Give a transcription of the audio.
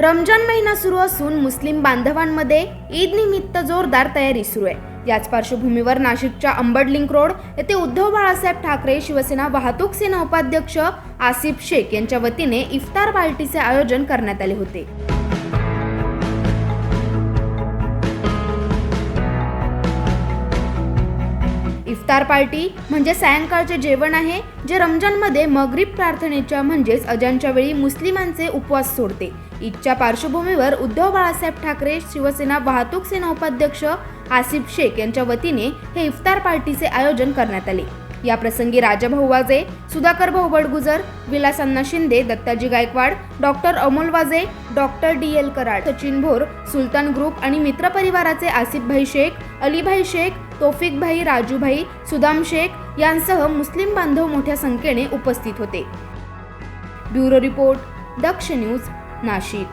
रमजान महिना सुरू असून मुस्लिम बांधवांमध्ये ईद निमित्त जोरदार तयारी सुरू आहे. याच पार्श्वभूमीवर नाशिकच्या अंबड लिंक रोड येथे उद्धव बाळासाहेब ठाकरे शिवसेना वाहतूक सेना उपाध्यक्ष आसिफ शेख यांच्या वतीने इफ्तार पार्टीचे आयोजन करण्यात आले होते. इफ्तार पार्टी म्हणजे सायंकाळचे जेवण आहे जे रमजानमध्ये मगरीब प्रार्थनेच्या म्हणजेच अजानच्या वेळी मुस्लिमांचे उपवास सोडते. ईदच्या पार्श्वभूमीवर उद्धव बाळासाहेब ठाकरे शिवसेना वाहतूक सेना उपाध्यक्ष आसिफ शेख यांच्या वतीने हे इफ्तार पार्टीचे आयोजन करण्यात आले. या प्रसंगी Rajabhau Waje Sudhakar Bhau Badgujar Vilas Shinde Dattaji Gaikwad doctor Amol Waje doctor D L Karad Sachin Bhor Sultan group आणि मित्रपरिवाराचे आसिफभाई शेख अलीभाई शेख तोफिकभाई राजूभाई सुदाम शेख यांसह मुस्लिम बांधव मोठ्या संख्येने उपस्थित होते. Bureau report Daksh news Nashik.